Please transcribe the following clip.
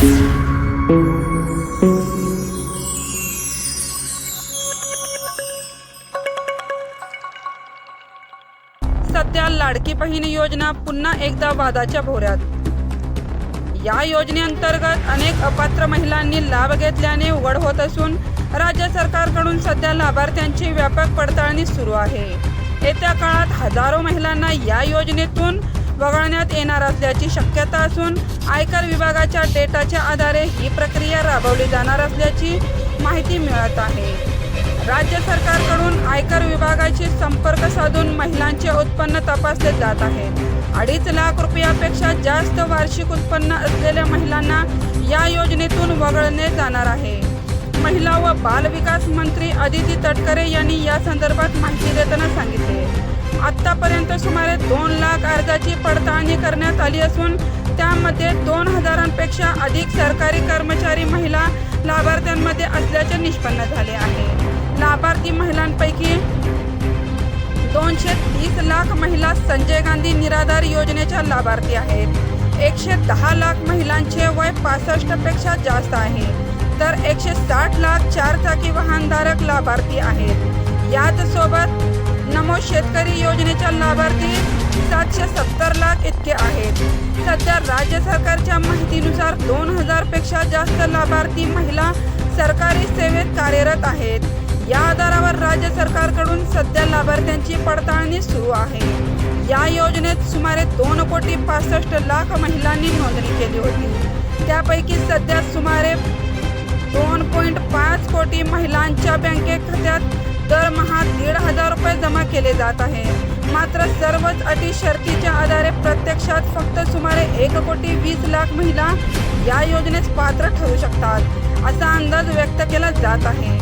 सध्या लाडकी बहीण योजना पुन्हा एकदा वादाच्या भोऱ्यात या योजनेअंतर्गत अनेक अपात्र महिलांनी लाभ घेतल्याने उघड होत असून राज्य सरकारकडून सध्या लाभार्थ्यांची व्यापक पडताळणी सुरू आहे. येत्या काळात हजारो महिलांना या योजनेतून वगळण्यात येणार असल्याची शक्यता असून आयकर विभागाच्या डेटाच्या आधारे ही प्रक्रिया राबवली जाणार असल्याची माहिती मिळत आहे. राज्य सरकारकडून आयकर विभागाशी संपर्क साधून महिलांचे उत्पन्न तपासले जात आहे. अडीच लाख रुपयापेक्षा जास्त वार्षिक उत्पन्न असलेल्या महिलांना या योजनेतून वगळले जाणार आहे. महिला व बाल विकास मंत्री अदिती तटकरे यांनी या संदर्भात माहिती देताना सांगितले. आतापर्यंत सुमारे दोन लाख अर्जाची पडताळणी करण्यात आली असून त्यामध्ये दोन हजारांपेक्षा अधिक सरकारी कर्मचारी महिला लाभार्थ्यांमध्ये असल्याचे निष्पन्न झाले आहे. लाभार्थी महिलांपैकी दोनशे तीस लाख महिला संजय गांधी निराधार योजनेच्या लाभार्थी आहेत. एकशे दहा लाख महिलांचे वय पासष्टपेक्षा जास्त आहे. तर एकशे साठ लाख चारचाकी वाहनधारक लाभार्थी आहेत. याच सोबत नमो शेतकरी योजनेच्या लाभार्थी सातशे सत्तर लाख इतके आहेत. सध्या राज्य सरकारच्या माहितीनुसार दोन हजारपेक्षा जास्त लाभार्थी महिला सरकारी सेवेत कार्यरत आहेत. या आधारावर राज्य सरकारकडून सध्या लाभार्थ्यांची पडताळणी सुरू आहे. या योजनेत सुमारे दोन कोटी पासष्ट लाख महिलांनी नोंदणी केली होती. त्यापैकी सध्या सुमारे दोन पॉईंट पाच कोटी महिलांच्या बँके खात्यात दरमहा दीड हजार रुपये जमा केले जात आहे मात्र सर्वच अटी शर्तीच्या आधारे प्रत्यक्षात फक्त सुमारे एक कोटी वीस लाख महिला या योजनेस पात्र ठरू शकतात असा अंदाज व्यक्त केला जात आहे.